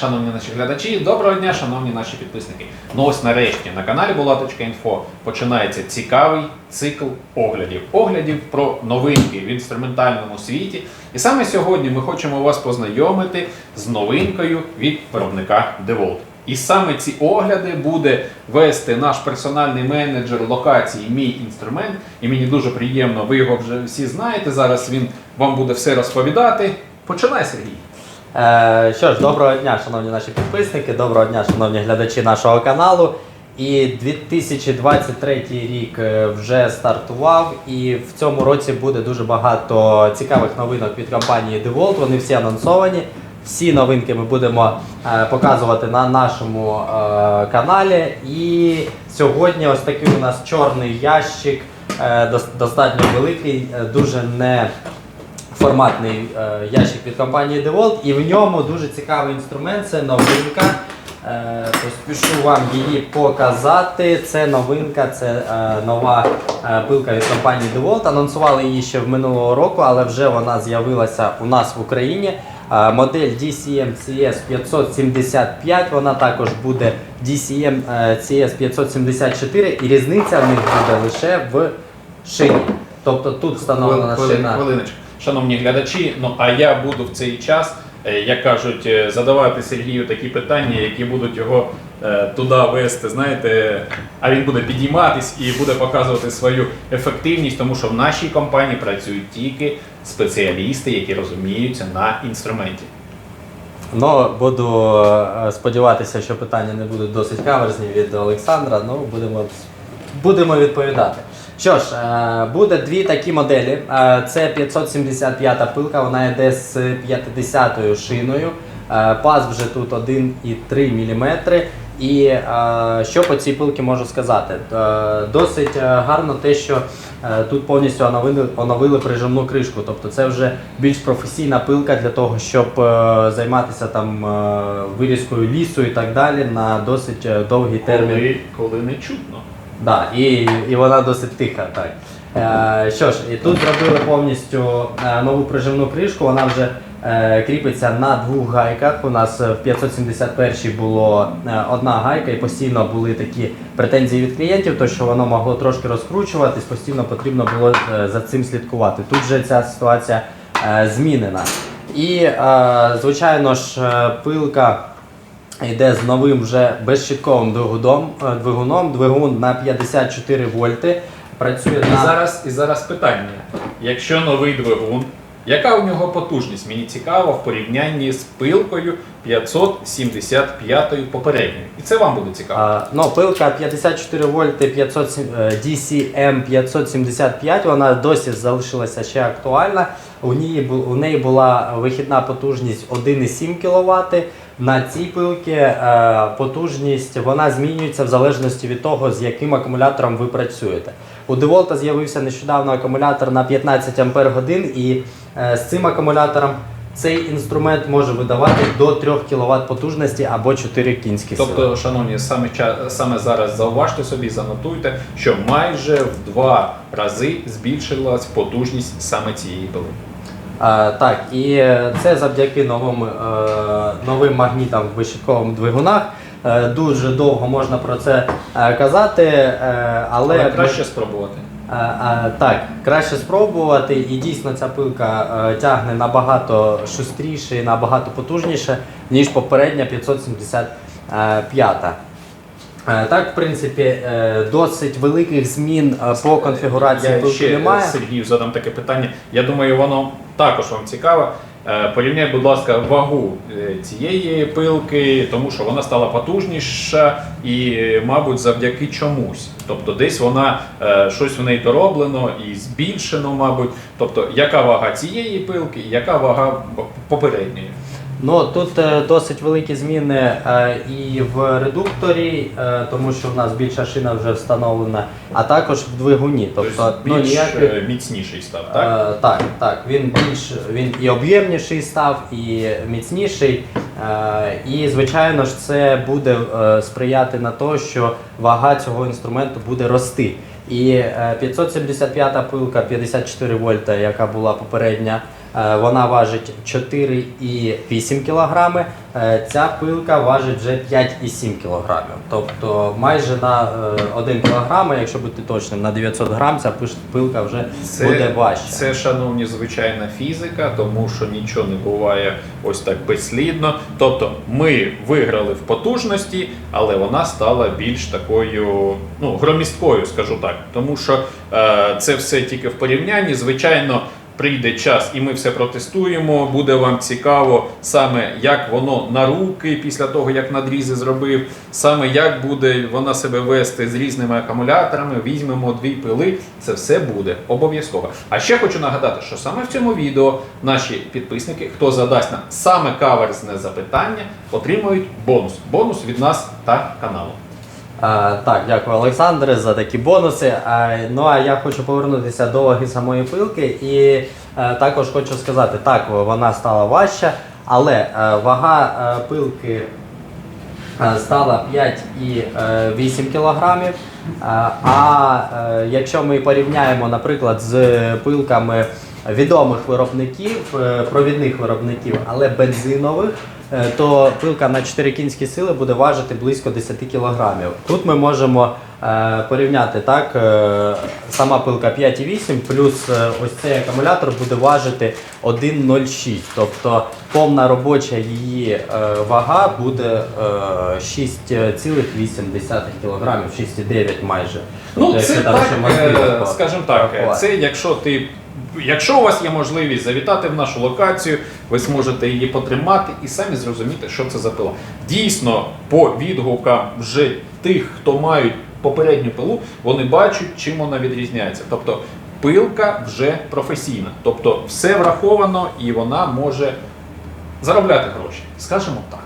Шановні наші глядачі, доброго дня, шановні наші підписники. Ну ось нарешті на каналі Була.Інфо починається цікавий цикл оглядів. Оглядів про новинки в інструментальному світі. І саме сьогодні ми хочемо вас познайомити з новинкою від виробника DeWalt. І саме ці огляди буде вести наш персональний менеджер локації Мій інструмент. І мені дуже приємно, ви його вже всі знаєте. Зараз він вам буде все розповідати. Починай, Сергій. Е, що ж, доброго дня, шановні наші підписники, доброго дня, шановні глядачі нашого каналу. І 2023 рік е, вже стартував, і в цьому році буде дуже багато цікавих новинок від компанії DeWalt. Вони всі анонсовані. Всі новинки ми будемо е, показувати на нашому каналі. І сьогодні ось такий у нас чорний ящик, достатньо великий, дуже не форматний е, ящик від компанії DeWalt, і в ньому дуже цікавий інструмент, це новинка. Е, поспішу вам її показати. Це новинка, це е, нова е, пилка від компанії DeWalt. Анонсували її ще в минулого року, але вже вона з'явилася у нас в Україні. Е, модель DCM CS 575, вона також буде DCM CS 574, і різниця в них буде лише в шині. Тобто тут встановлена шина. Хвилиночку. Шановні глядачі, ну а я буду в цей час, е, як кажуть, е, задавати Сергію такі питання, які будуть його е, туди вести, знаєте, а він буде підійматись і буде показувати свою ефективність, тому що в нашій компанії працюють тільки спеціалісти, які розуміються на інструменті. Ну, буду сподіватися, що питання не будуть досить каверзні від Олександра. Ну, будемо, будемо відповідати. Що ж, е, буде дві такі моделі. Е, Це 575 пилка, вона йде з 50-ю шиною. Е, Паз вже тут 1,3 мм. І що по цій пилці можу сказати? Досить гарно те, що тут повністю оновили, оновили прижимну кришку. Тобто це вже більш професійна пилка для того, щоб займатися там вирізкою лісу і так далі на досить довгий термін. Коли, коли не чутно. Да, і, і вона досить тиха. Так. Е, що ж, і тут зробили повністю е, нову прижимну кришку, вона вже е, кріпиться на двох гайках. У нас в 571 було е, одна гайка, і постійно були такі претензії від клієнтів, то що воно могло трошки розкручуватись, постійно потрібно було е, за цим слідкувати. Тут же ця ситуація е, змінена. І, е, звичайно ж, е, пилка. Йде з новим вже безщитковим двигуном, е, двигуном. Двигун на 54 вольти. Працює І на зараз, і зараз питання. Якщо новий двигун, яка у нього потужність? Мені цікаво в порівнянні з пилкою 575 попередньою. І це вам буде цікаво. А, ну, пилка 54 вольти 500, е, DCM 575, вона досі залишилася ще актуальна. У неї, у неї була вихідна потужність 1,7 кВт. На цій пилці е, потужність вона змінюється в залежності від того, з яким акумулятором ви працюєте. У DeWalt з'явився нещодавно акумулятор на 15 Ах і е, з цим акумулятором цей інструмент може видавати до 3 кВт потужності або 4 кінські сили. Тобто, шановні, саме, саме зараз зауважте собі, занотуйте, що майже в два рази збільшилась потужність саме цієї пили. Так, і е, це завдяки новим, е, новим магнітам в вищиткових двигунах. Е, дуже довго можна про це казати, але, Але краще спробувати. Так, краще спробувати, і дійсно ця пилка тягне набагато шустріше і набагато потужніше, ніж попередня 575. Е, Так, в принципі, е, досить великих змін е, по конфігурації Я ще немає. Сергію задам таке питання. Я думаю, воно також вам цікаве. Порівняй, будь ласка, вагу цієї пилки, тому що вона стала потужніша і, мабуть, завдяки чомусь. Тобто, десь вона щось в неї дороблено і збільшено, мабуть. Тобто, яка вага цієї пилки і яка вага попередньої? Ну тут е, досить великі зміни е, і в редукторі, е, тому що в нас більша шина вже встановлена, а також в двигуні. Тобто, Тобто, ну, більш ніяких, е, міцніший став, так? Е, так, так, він більш він і об'ємніший став, і міцніший. Е, і звичайно ж, це буде е, сприяти на те, що вага цього інструменту буде рости. І е, 575 пилка 54 вольта, яка була попередня, Е, Вона важить 4,8 кг. Ця пилка важить вже 5,7 кг. Тобто майже на 1 кг, якщо бути точним, на 900 грам ця пилка вже буде важча. Це, шановні, звичайна фізика, тому що нічого не буває ось так безслідно. Тобто ми виграли в потужності, але вона стала більш такою ну, громісткою, скажу так. Тому що е, це все тільки в порівнянні. Звичайно, прийде час, і ми все протестуємо. Буде вам цікаво саме як воно на руки після того, як надрізи зробив, саме як буде вона себе вести з різними акумуляторами. Візьмемо дві пили. Це все буде обов'язково. А ще хочу нагадати, що саме в цьому відео наші підписники, хто задасть нам саме каверзне запитання, отримують бонус. Бонус від нас та каналу. Так, дякую, Олександре, за такі бонуси. Ну а я хочу повернутися до ваги самої пилки. І е, також хочу сказати, так, вона стала важча, але е, вага е, пилки стала 5,8 кілограмів. Е, А якщо ми порівняємо, наприклад, з пилками відомих виробників, е, провідних виробників, але бензинових, е, то пилка на 4 кінські сили буде важити близько 10 кілограмів. Тут ми можемо е, порівняти так, сама пилка 5,8 плюс ось цей акумулятор буде важити 1,06. Тобто повна робоча її вага буде е, 6,8 кілограмів, 6,9 майже. Ну, Тобто, це якщо так, скажімо так, це якщо ти. Якщо у вас є можливість завітати в нашу локацію, ви зможете її потримати і самі зрозуміти, що це за пила. Дійсно, по відгукам вже тих, хто мають попередню пилу, вони бачать, чим вона відрізняється. Тобто пилка вже професійна, тобто все враховано і вона може заробляти гроші. Скажімо так.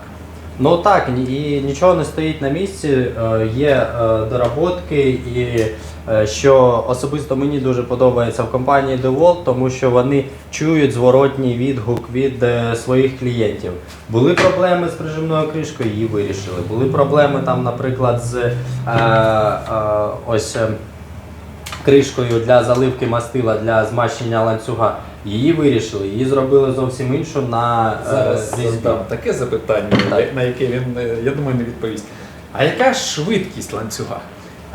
Ну так, і нічого не стоїть на місці. е, Є е, доработки, і е, що особисто мені дуже подобається в компанії DeWalt, тому що вони чують зворотній відгук від своїх клієнтів. Були проблеми з прижимною кришкою, її вирішили. Були проблеми там, наприклад, з е, е, ось. е, кришкою для заливки мастила для змащення ланцюга. Її вирішили, її зробили зовсім іншу на е, Зараз задам таке запитання, Так. на яке він, е, я думаю, не відповість. А яка швидкість ланцюга?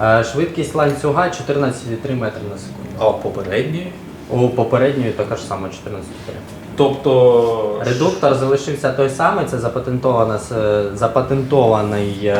Е, Швидкість ланцюга 14,3 метри на секунду. А попередньої? У попередньої така ж сама 14,3. Тобто Редуктор залишився той самий, це запатентований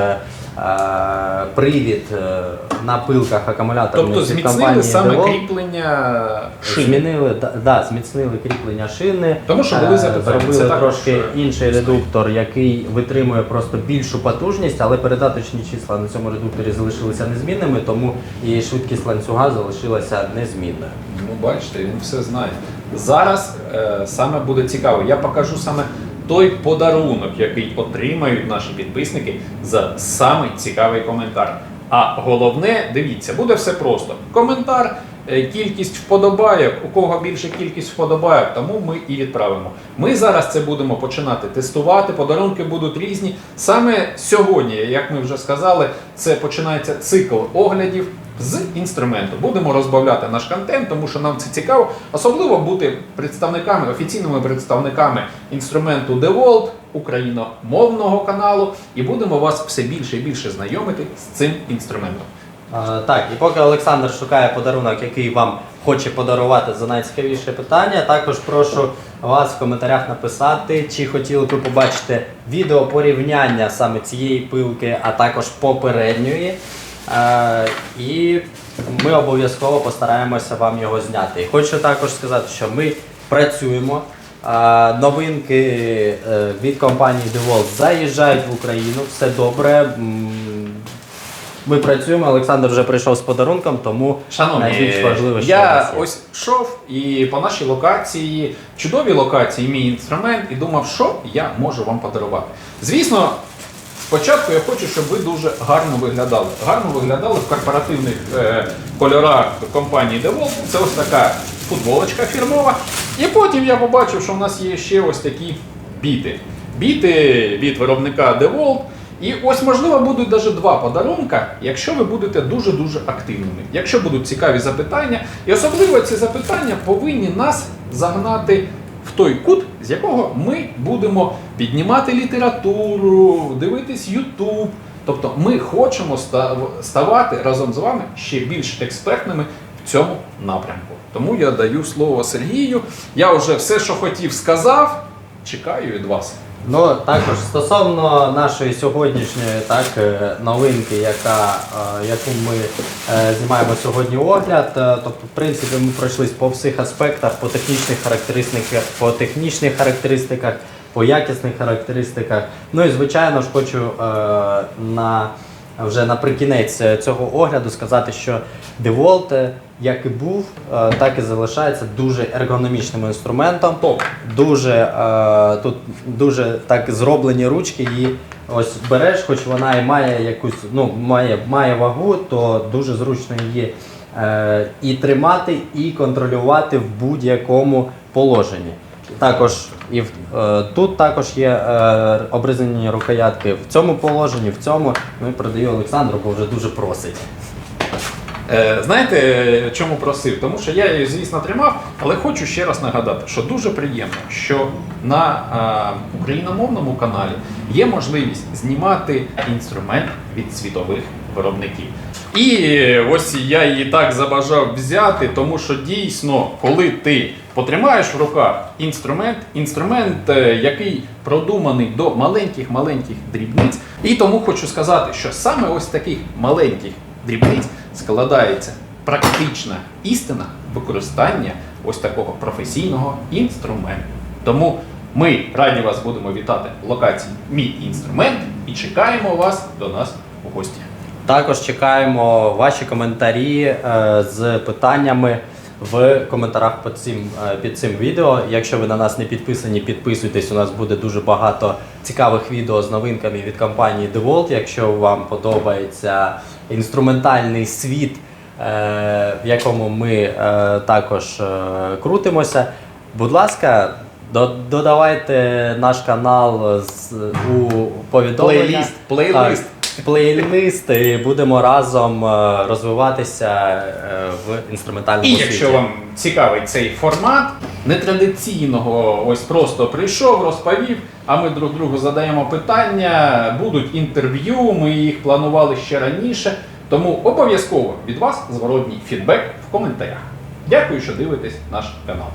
привід е, на пилках акумуляторних Тобто зміцнили саме DeWalt. кріплення шин. Змінили, да, да, зміцнили кріплення шини. Тому що були Е, запитання, це Зробили також, трошки е, інший існує. редуктор, який витримує просто більшу потужність, але передаточні числа на цьому редукторі залишилися незмінними, тому і швидкість ланцюга залишилася незмінною. Ну, бачите, він все знає. Зараз е, саме буде цікаво. Я покажу саме той подарунок, який отримають наші підписники за самий цікавий коментар. А головне, дивіться, буде все просто. Коментар, е, кількість вподобайок, у кого більше кількість вподобайок, тому ми і відправимо. Ми зараз це будемо починати тестувати. Подарунки будуть різні. Саме сьогодні, як ми вже сказали, це починається цикл оглядів з інструменту. Будемо розбавляти наш контент, тому що нам це цікаво, особливо бути представниками, офіційними представниками інструменту DeWalt, україномовного каналу, і будемо вас все більше і більше знайомити з цим інструментом. А, так, і поки Олександр шукає подарунок, який вам хоче подарувати за найцікавіше питання, також прошу вас в коментарях написати, чи хотіли б ви побачити відео порівняння саме цієї пилки, а також попередньої. Е, і ми обов'язково постараємося вам його зняти. І хочу також сказати, що ми працюємо. Е, Новинки е, від компанії DeWalt заїжджають в Україну, все добре. Ми працюємо, Олександр вже прийшов з подарунком, тому Шановні, важливе, що я ось йшов і по нашій локації, чудовій локації, мій інструмент, і думав, що я можу вам подарувати. Звісно, спочатку я хочу, щоб ви дуже гарно виглядали. Гарно виглядали в корпоративних е, кольорах компанії DeWalt. Це ось така футболочка фірмова. І потім я побачив, що в нас є ще ось такі біти. Біти від виробника DeWalt. І ось, можливо, будуть навіть два подарунка, якщо ви будете дуже-дуже активними. Якщо будуть цікаві запитання, і особливо ці запитання повинні нас загнати той кут, з якого ми будемо піднімати літературу, дивитись Ютуб. Тобто ми хочемо ставати разом з вами ще більш експертними в цьому напрямку. Тому я даю слово Сергію. Я вже все, що хотів, сказав. Чекаю від вас. Ну також стосовно нашої сьогоднішньої так е, новинки, яка, е, яку ми е, знімаємо сьогодні огляд. Тобто, в принципі, ми пройшлись по всіх аспектах, по технічних характеристиках, по технічних характеристиках, по якісних характеристиках. Ну і звичайно ж хочу на вже наприкінець е, цього огляду сказати, що DeWalt, е, як і був, е, так і залишається дуже ергономічним інструментом. Дуже тут дуже так зроблені ручки, і ось береш, хоч вона і має якусь, ну має, має вагу, то дуже зручно її і тримати, і контролювати в будь-якому положенні. Також і в, е, тут також є е, обрізані рукоятки в цьому положенні, в цьому. Ну і передаю Олександру, бо вже дуже просить. Е, знаєте, чому просив? Тому що я її, звісно, тримав, але хочу ще раз нагадати, що дуже приємно, що на е, україномовному каналі є можливість знімати інструмент від світових виробників. І е, ось я її так забажав взяти, тому що дійсно, коли ти потримаєш в руках інструмент, інструмент, е, який продуманий до маленьких-маленьких дрібниць. І тому хочу сказати, що саме ось таких маленьких дрібниць складається практична істина використання ось такого професійного інструменту. Тому ми раді вас будемо вітати в локації Мій інструмент і чекаємо вас до нас у гості. Також чекаємо ваші коментарі е, з питаннями в коментарях під цим, е, під цим відео. Якщо ви на нас не підписані, підписуйтесь. У нас буде дуже багато цікавих відео з новинками від компанії DeWalt. Якщо вам подобається інструментальний світ, е, в якому ми також крутимося, будь ласка. Додавайте наш канал у повідомлення. Плейліст, плейлист. Так, плейлист і будемо разом е, розвиватися е, в інструментальному І світі. якщо вам цікавий цей формат нетрадиційного, ось просто прийшов, розповів, а ми друг другу задаємо питання, будуть інтерв'ю, ми їх планували ще раніше. Тому обов'язково від вас зворотній фідбек в коментарях. Дякую, що дивитесь наш канал.